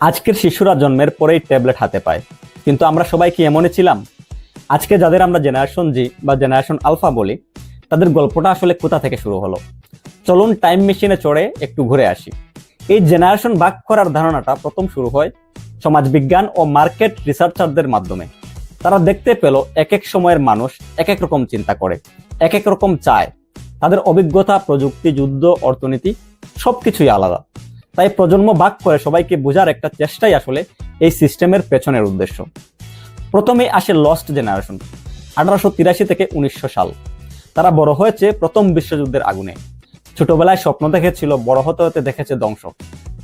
আজকের শিশুরা জন্মের পরেই ট্যাবলেট হাতে পায়। কিন্তু আমরা সবাই কি এমনই ছিলাম? আজকে যাদের আমরা জেনারেশন জি বা জেনারেশন আলফা বলি, তাদের গল্পটা আসলে কোথা থেকে শুরু হলো? চলুন টাইম মেশিনে চড়ে একটু ঘুরে আসি। এই জেনারেশন ভাগ করার ধারণাটা প্রথম শুরু হয় সমাজবিজ্ঞান ও মার্কেট রিসার্চারদের মাধ্যমে। তারা দেখতে পেল এক এক সময়ের মানুষ এক এক রকম চিন্তা করে এক এক রকম চায়। তাদের অভিজ্ঞতা, প্রযুক্তি, যুদ্ধ, অর্থনীতি সবকিছুই আলাদা। তাই প্রজন্ম ভাগ করে সবাইকে বোঝার একটা চেষ্টাই আসলে এই সিস্টেমের পেছনের উদ্দেশ্য। প্রথমে আসে লস্ট জেনারেশন আঠারোশো তিরাশি থেকে উনিশশো সাল। তারা বড় হয়েছে প্রথম বিশ্বযুদ্ধের আগুনে। ছোটবেলায় স্বপ্ন দেখেছিল, বড় হতে হতে দেখেছে ধ্বংস।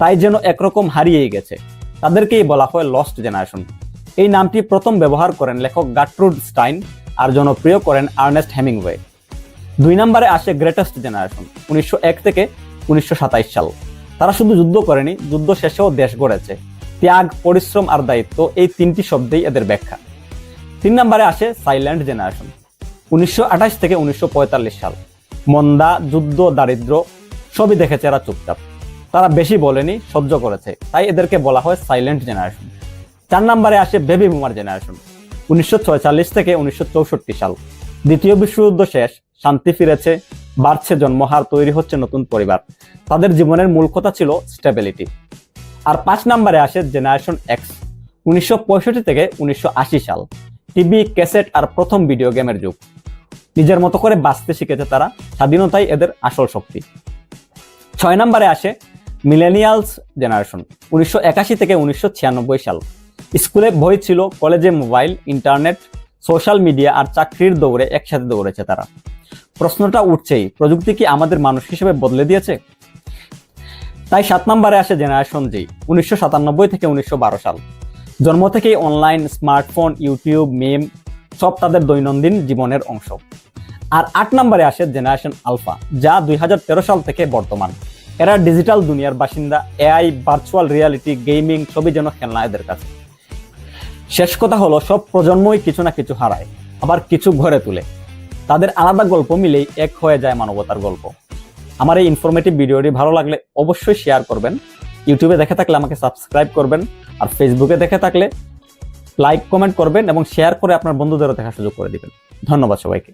তাই যেন একরকম হারিয়েই গেছে। তাদেরকেই বলা হয় লস্ট জেনারেশন এই নামটি প্রথম ব্যবহার করেন লেখক গাট্রুড স্টাইন আর জনপ্রিয় করেন আর্নেস্ট হেমিংওয়ে। দুই নম্বরে আসে গ্রেটেস্ট জেনারেশন উনিশশো এক থেকে উনিশশো সাতাইশ সাল। তারা শুধু যুদ্ধ করেনি, যুদ্ধ শেষেও দেশ গড়েছে। ত্যাগ, পরিশ্রম আর দায়িত্ব এই তিনটি শব্দেই এদের ব্যাখ্যা। তিন নম্বরে আসে সাইল্যান্ড জেনারেশন উনিশশো আঠাশ থেকে উনিশশো পঁয়তাল্লিশ সাল। মন্দা, যুদ্ধ, দারিদ্র, সবই দেখেছে এরা চুপচাপ। তারা বেশি বলেনি, সহ্য করেছে। তাই এদেরকে বলা হয় সাইলেন্ট জেনারেশন চার নম্বরে আসে বেবি বুমার জেনারেশন উনিশশো থেকে উনিশশো চৌষট্টি সাল। দ্বিতীয় বিশ্বযুদ্ধ শেষ, শান্তি ফিরেছে বাড়ছে জন্মহার, তৈরি হচ্ছে নতুন পরিবার। তাদের জীবনের মূল কথা ছিল স্টেবিলিটি আর পাঁচ নম্বরে আসে জেনারেশন এক্স উনিশশো পঁয়ষট্টি থেকে উনিশশো আশি সাল। টিভি, ক্যাসেট আর প্রথম ভিডিও গেমের যুগ। নিজের মতো করে বাঁচতে শিখেছে তারা, স্বাধীনতাই এদের আসল শক্তি। ছয় নম্বরে আসে মিলেনিয়ালস জেনারেশন উনিশশো একাশি থেকে উনিশশো ছিয়ানব্বই সাল। স্কুলে বই ছিল, কলেজে মোবাইল, ইন্টারনেট, সোশ্যাল মিডিয়া আর চাকরির দৌড়ে একসাথে দৌড়েছে তারা। প্রশ্নটা উঠছেই, প্রযুক্তি কি আমাদের মানুষ হিসেবে বদলে দিয়েছে? তাই সাত নম্বরে আসে জেনারেশন জি উনিশশো সাতানব্বই থেকে উনিশশো বারো সাল। জন্ম থেকেই অনলাইন স্মার্টফোন ইউটিউব মিম সব তাদের দৈনন্দিন জীবনের অংশ। আর আট নম্বরে আসে জেনারেশন আলফা যা দুই হাজার তেরো সাল থেকে বর্তমান। এরা ডিজিটাল দুনিয়ার বাসিন্দা এআই ভার্চুয়াল রিয়ালিটি গেমিং সবই যেন খেলনা এদের কাছে। শেষ কথা হলো, সব প্রজন্মই কিছু না কিছু হারায়, আবার কিছু ঘরে তুলে। তাদের আলাদা গল্প মিলেই এক হয়ে যায় মানবতার গল্প। আমার এই ইনফরমেটিভ ভিডিওটি ভালো লাগলে অবশ্যই শেয়ার করবেন। ইউটিউবে দেখে থাকলে আমাকে সাবস্ক্রাইব করবেন আর ফেসবুকে দেখে থাকলে লাইক কমেন্ট করবেন এবং শেয়ার করে আপনার বন্ধুদেরও দেখার সুযোগ করে দেবেন। ধন্যবাদ সবাইকে।